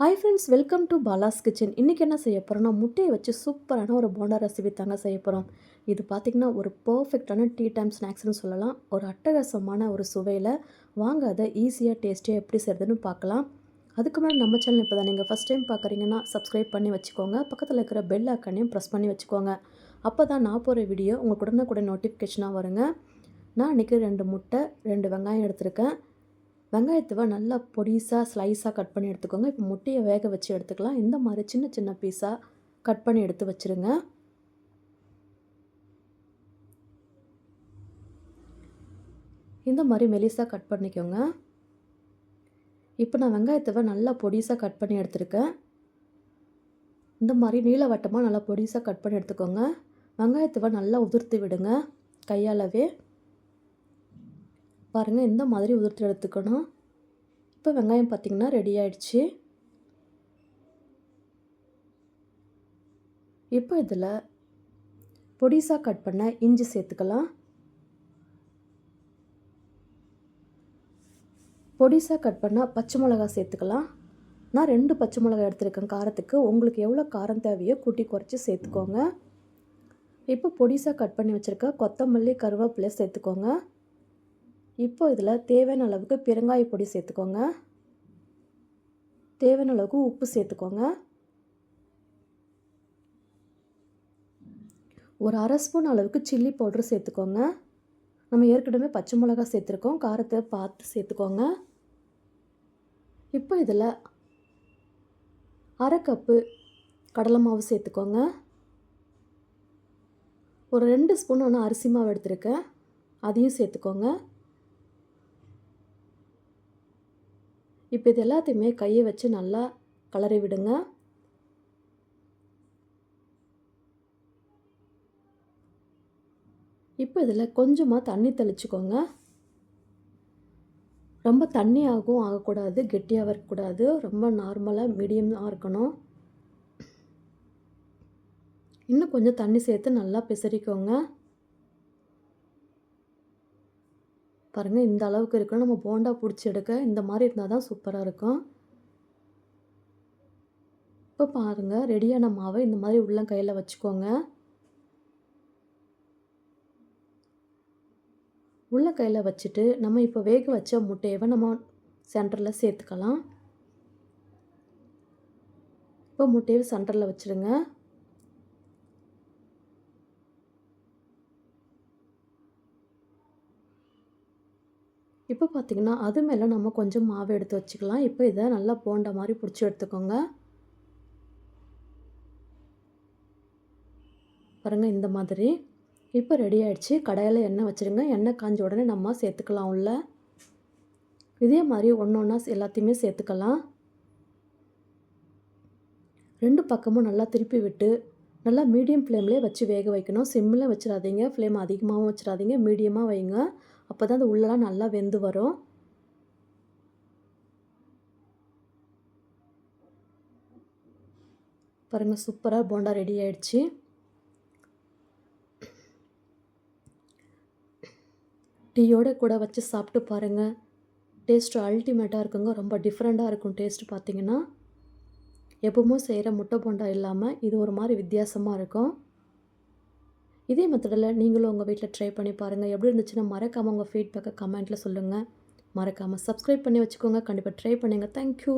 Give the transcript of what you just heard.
Hi friends welcome to Bala's kitchen இன்றைக்கி என்ன செய்ய போகிறோம்னா முட்டையை வச்சு சூப்பரான ஒரு போண்டா ரெசிபி தாங்க செய்ய போகிறோம் இது பார்த்திங்கன்னா ஒரு பர்ஃபெக்டான டீ டைம் ஸ்நாக்ஸ்னு சொல்லலாம். ஒரு அட்டகாசமான ஒரு சுவையில். வாங்க அதை ஈஸியாக டேஸ்டியாக எப்படி செய்கிறதுன்னு பார்க்கலாம் அதுக்கு மேலே நம்ம சேனல் இப்போ தான் நீங்கள் ஃபஸ்ட் டைம் பார்க்குறீங்கன்னா சப்ஸ்கிரைப் பண்ணி வச்சுக்கோங்க. பக்கத்தில் இருக்கிற பெல் ஐக்கனையும் ப்ரெஸ் பண்ணி வச்சுக்கோங்க. அப்போ தான் நான் போகிற வீடியோ உங்களுக்கு உடனே நோட்டிஃபிகேஷனாக வருங்க. நான் இன்றைக்கி ரெண்டு முட்டை ரெண்டு வெங்காயம் எடுத்திருக்கேன். வெங்காயத்தை நல்லா பொடிசாக ஸ்லைஸாக கட் பண்ணி எடுத்துக்கோங்க. இப்போ முட்டையை வேக வச்சு எடுத்துக்கலாம். இந்த மாதிரி சின்ன சின்ன பீஸாக கட் பண்ணி எடுத்து வச்சுருங்க. இந்த மாதிரி மெலிசாக கட் பண்ணிக்கோங்க. இப்போ நான் வெங்காயத்தை நல்லா பொடிசாக கட் பண்ணி எடுத்துருக்கேன். இந்த மாதிரி நீளவட்டமாக நல்லா பொடிசாக கட் பண்ணி எடுத்துக்கோங்க. வெங்காயத்தை நல்லா உதிர்த்து விடுங்க. கையாலவே. பாருங்கள் இந்த மாதிரி உதிர்த்து எடுத்துக்கணும்? இப்போ வெங்காயம் பார்த்திங்கன்னா ரெடி ஆயிடுச்சு. இப்போ இதில் பொடிசாக கட் பண்ண இஞ்சி சேர்த்துக்கலாம். பொடிசாக கட் பண்ணால் பச்சை மிளகா சேர்த்துக்கலாம். நான் ரெண்டு பச்சை மிளகா எடுத்துருக்கேன் காரத்துக்கு. உங்களுக்கு எவ்வளோ காரம் தேவையோ கூட்டி குறைச்சி சேர்த்துக்கோங்க. இப்போ பொடிசாக கட் பண்ணி வச்சுருக்க கொத்தமல்லி கருவேப்பிலை சேர்த்துக்கோங்க. இப்போ இதில் தேவையான அளவுக்கு பெருங்காய பொடி சேர்த்துக்கோங்க. தேவையான அளவுக்கு உப்பு சேர்த்துக்கோங்க. ஒரு அரை ஸ்பூன் அளவுக்கு சில்லி பவுட்ரு சேர்த்துக்கோங்க. நம்ம ஏற்கனவே பச்சை மிளகா சேர்த்துருக்கோம். காரத்தை பார்த்து சேர்த்துக்கோங்க. இப்போ இதில் அரை கப்பு கடலை மாவு சேர்த்துக்கோங்க. ஒரு ரெண்டு ஸ்பூன் ஒன்று அரிசி மாவு எடுத்துருக்கேன். அதையும் சேர்த்துக்கோங்க. இப்போ இது எல்லாத்தையுமே கையை வச்சு நல்லா கலரி விடுங்க. இப்போ இதில் கொஞ்சமாக தண்ணி தெளிச்சுக்கோங்க. ரொம்ப தண்ணி ஆகும் ஆகக்கூடாது கெட்டியாக இருக்கக்கூடாது. ரொம்ப நார்மலாக மீடியமாக இருக்கணும். இன்னும் கொஞ்சம் தண்ணி சேர்த்து நல்லா பிசறிக்கோங்க. பாருங்கள் இந்த அளவுக்கு இருக்கணும் நம்ம போண்டா பிடிச்சி எடுக்க இந்த மாதிரி இருந்தால் தான் சூப்பராக இருக்கும். இப்போ பாருங்கள் ரெடியான மாவை இந்த மாதிரி உள்ள கையில் வச்சுக்கோங்க. உள்ள கையில் வச்சுட்டு நம்ம இப்போ வேக வச்ச முட்டையவை நம்ம சென்டரில் சேர்த்துக்கலாம். இப்போ முட்டையை சென்டரில் வச்சுடுங்க இப்போ பார்த்திங்கன்னா அது மேலே நம்ம கொஞ்சம் மாவு எடுத்து வச்சுக்கலாம். இப்போ இதை நல்லா போண்ட மாதிரி பிடிச்சி எடுத்துக்கோங்க. பாருங்கள் இந்த மாதிரி. இப்போ ரெடி ஆகிடுச்சு கடையில் எண்ணெய் வச்சுருங்க. எண்ணெய் காஞ்ச உடனே நம்ம சேர்த்துக்கலாம் உள்ள. இதே மாதிரி ஒன்று ஒன்றா எல்லாத்தையுமே சேர்த்துக்கலாம். ரெண்டு பக்கமும் நல்லா திருப்பி விட்டு நல்லா மீடியம் ஃப்ளேம்லேயே வச்சு வேக வைக்கணும். சிம்மில் வச்சிடாதீங்க. ஃப்ளேம் அதிகமாகவும் வச்சிடாதீங்க. மீடியமாக வைங்க. அப்போ தான் அது உள்ளெலாம் நல்லா வெந்து வரும். பாருங்கள் சூப்பராக போண்டா ரெடி ஆயிடுச்சு. டீயோட கூட வச்சு சாப்பிட்டு பாருங்கள் டேஸ்ட்டு அல்டிமேட்டாக இருக்குங்க. ரொம்ப டிஃப்ரெண்ட்டாக இருக்கும் டேஸ்ட்டு பார்த்தீங்கன்னா எப்பவுமே செய்கிற முட்டை போண்டா இல்லாமல் இது ஒரு மாதிரி வித்தியாசமாக இருக்கும். இதே மெத்தடில் நீங்களும் உங்கள் வீட்டில் ட்ரை பண்ணி பாருங்கள். எப்படி இருந்துச்சுன்னா மறக்காமல் உங்கள் ஃபீட்பேக்கை கமெண்ட்டில் சொல்லுங்கள். மறக்காமல் சப்ஸ்கிரைப் பண்ணி வச்சுக்கோங்க. கண்டிப்பாக ட்ரை பண்ணுங்கள். தேங்க்யூ